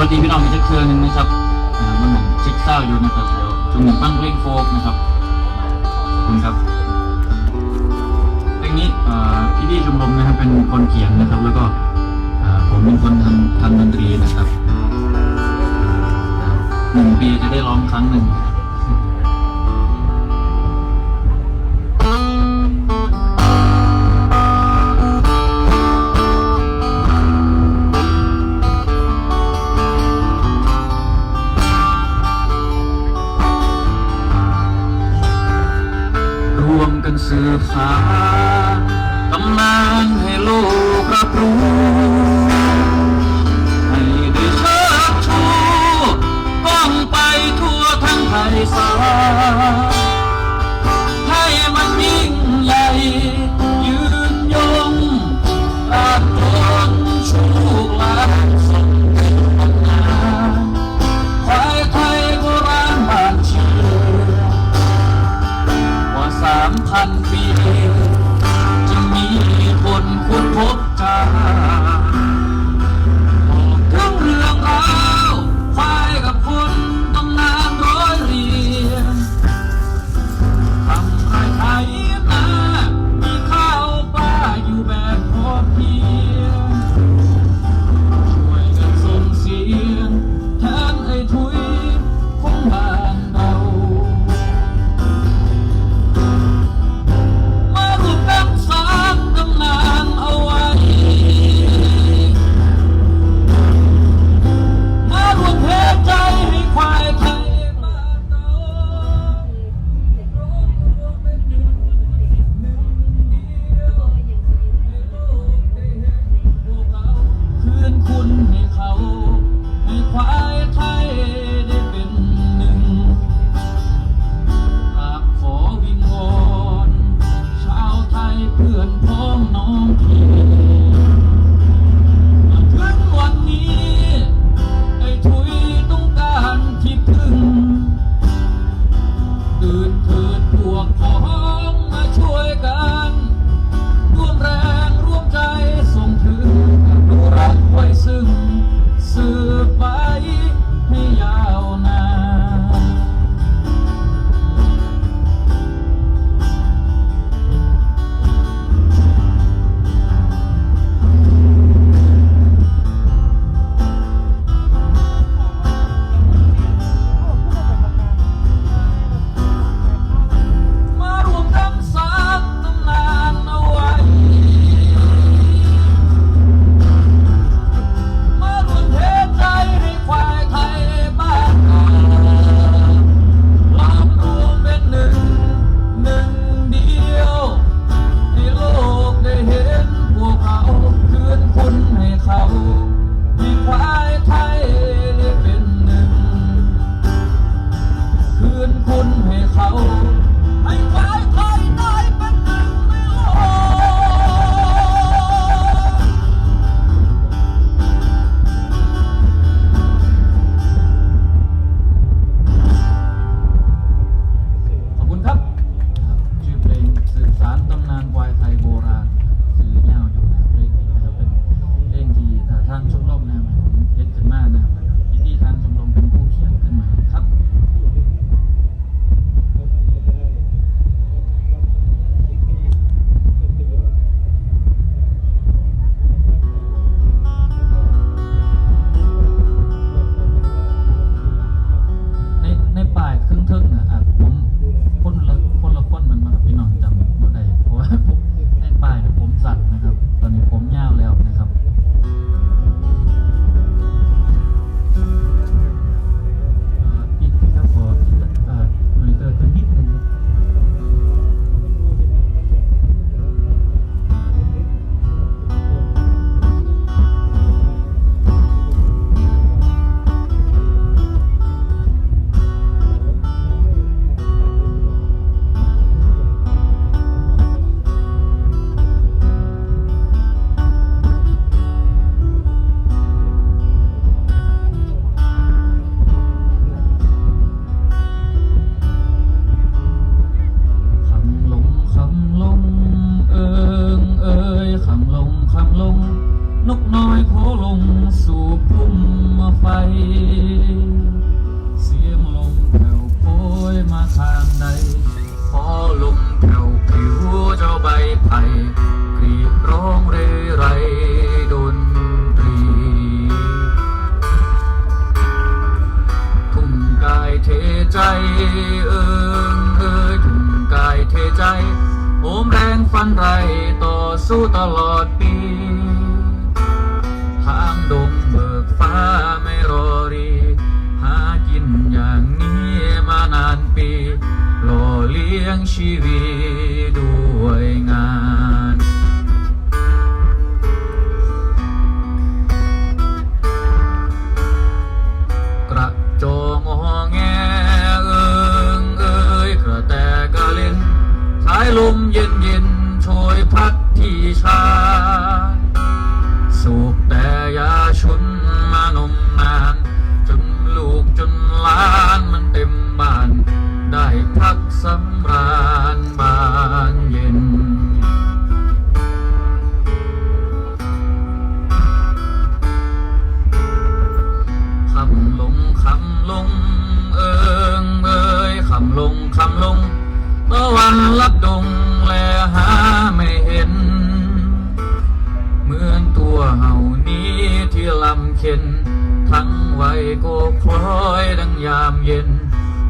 วัสดีพี่น้องอีกสักเครือหนึ่งนะครับอ่ามันเหมือนชิคเศร้าอยู่นะครับเดี๋ยวตรงหนึ่งบ้างเร่งโฟกนะครับขอบคุณครับเพลงนี้พี่พี่ชมรมนะครับเป็นคนเขียนนะครับ แล้วก็ผมเป็นคนทำทำดนตรีนะครับหนึ่งปีจะได้ร้องครั้งหนึ่ง กั นกน้อยโผลงสู่พุ่มไฟ เสียงลมแผ่วโพยมาทางใดพอลมแผ่วผิวเจ้าใบไผ่กรีดร้องเรไรดนตรี ทุ่มกายเทใจเอิงเอ่ยทุ่มกายเทใจโอมแรงฟันไรต่อสู้ตลอดปี ดงเบิกฟ้าไม่รอรีหากินอย่างนี้มานานปีหล่อเลี้ยงชีวิตด้วยงานกระโจงหอแงเอิงเอ้ยกระแตกะเล่นสายลมเย็นเย็นๆโชยพัดที่ชาย ยาชนมานมนานจนลูกจนล้านมันเต็มบ้าน ได้พักสำราญบานเย็น คำลงคำลง เอิงเอยคำลงคำลงเมื่อวันลับดงแลหาไม่เห็น เหมือน วเฮานี้ที่ลำเค็น ทั้งไวัยก็คล้อยดังยามเย็น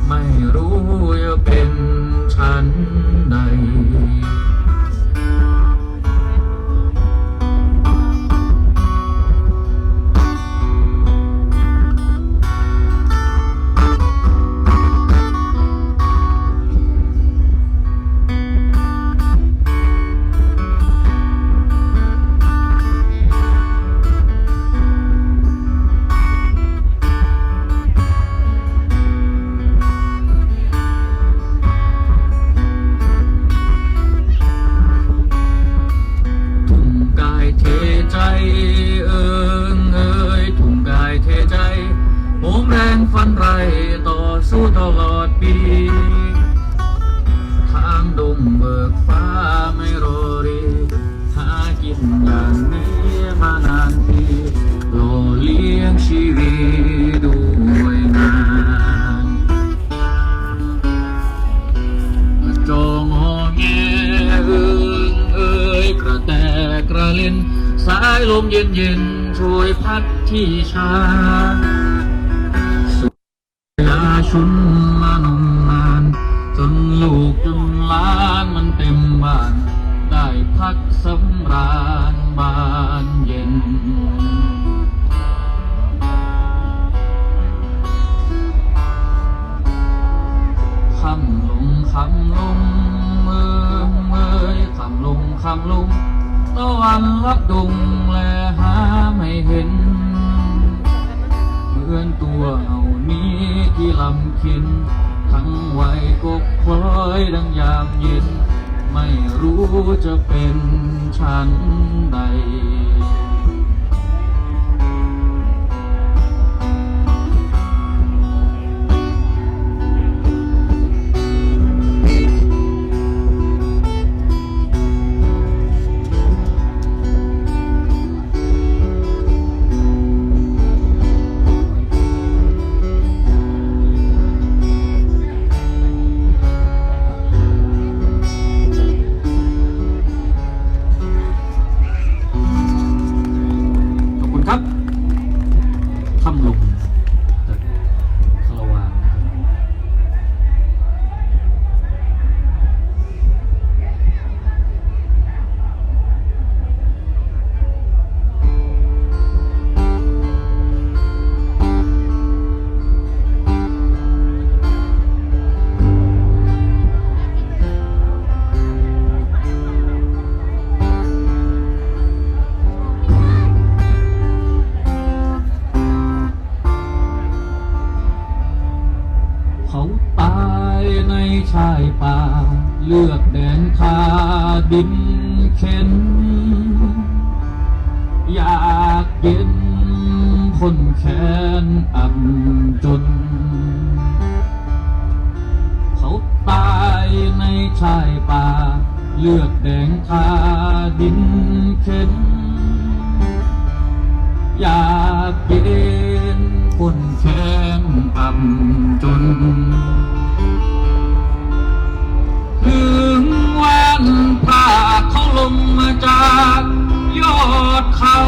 ไม่รู้จะเป็นฉันใด ที่ชา คินทั้งไวัยก็คล้อยดังยามเย็น ไม่รู้จะเป็นฉันใด ชายป่า เลือกแดงคาดินเข็นอยากเย็นคนแค้นต่ำจน ถึงวันพระเขาลงมาจากยอดเขา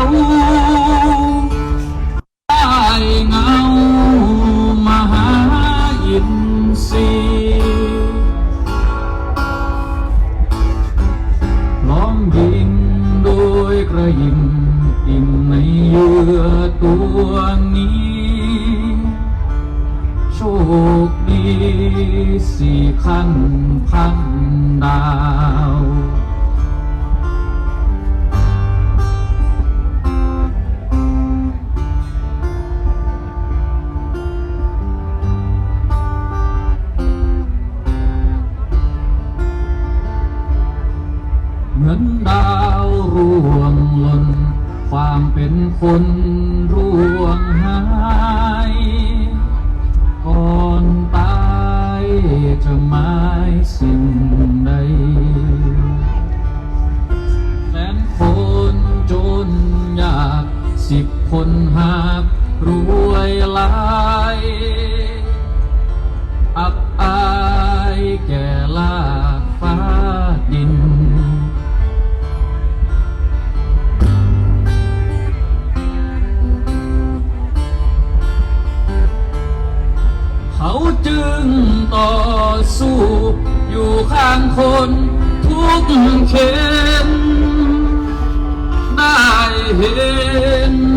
คนร่วงหายก่อนตายจะหมายสิ่งใดแสนคนจนยากสิบคนหากรวยลา ต่อสู้ อยู่ข้างคนทุกเข็นได้เห็น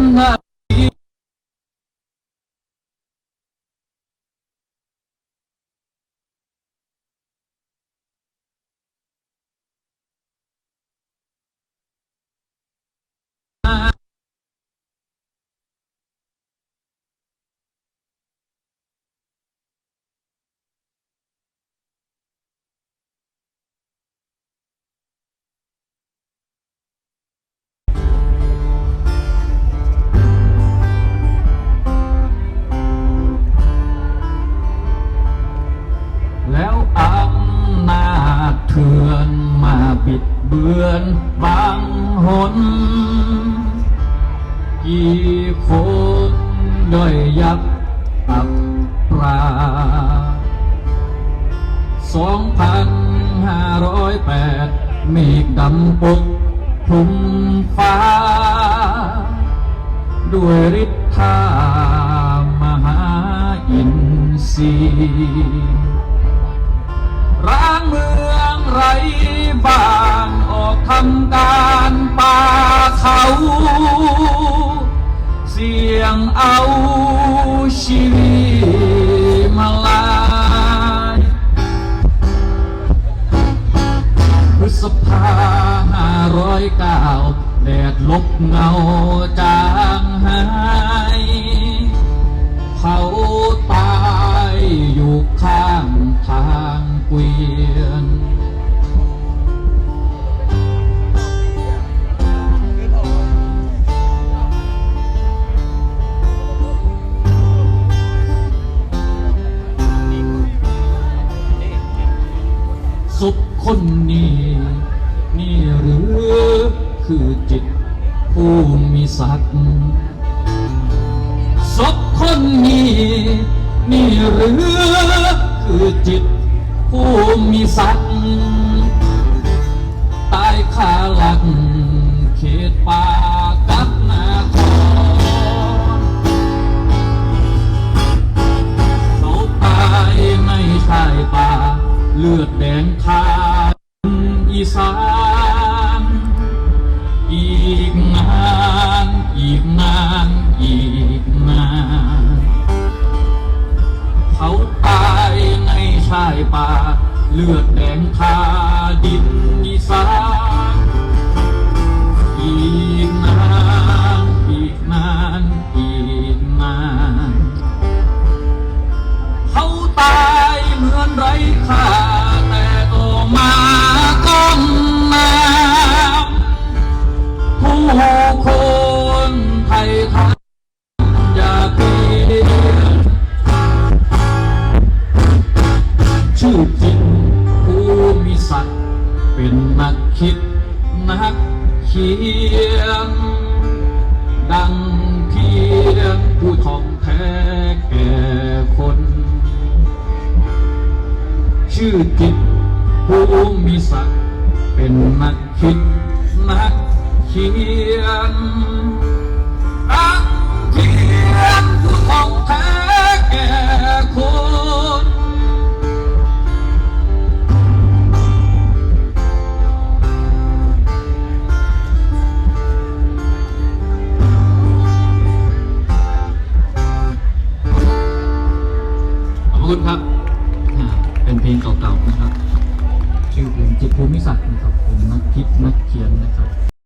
นบางหน กี่คนย่อยยับอับปราสองพันห้าร้อยแปดเมฆดำปกคลุมฟ้า ด้วยฤทธามหาอินทรีย์ บ้านออกทำการป่าเขา เสียงเอาชีวิตมาลายพฤษภาห้าร้อยเก้าแดดลบเงาจา กศพคนนี้ นี่หรือคือจิต ผู้มีศักดิ์ตายคาหลัก เขตป่ากับนาครเขาตายในชายป่า เลือดแดงทาอีสานอีกนาน ป่า เลือดแดงทาดินอีสานอีกนานอีกนานอีกนานเขาตายเหมือนไรค่าแต่ก็มาก้มน้ำผู้คนไทยทำ คิดนักเขียน ดังเพียงผู้ทองแท้แก่คน ชื่อกิตผู้มีศักดิ์เป็นนักคิดนักเขียน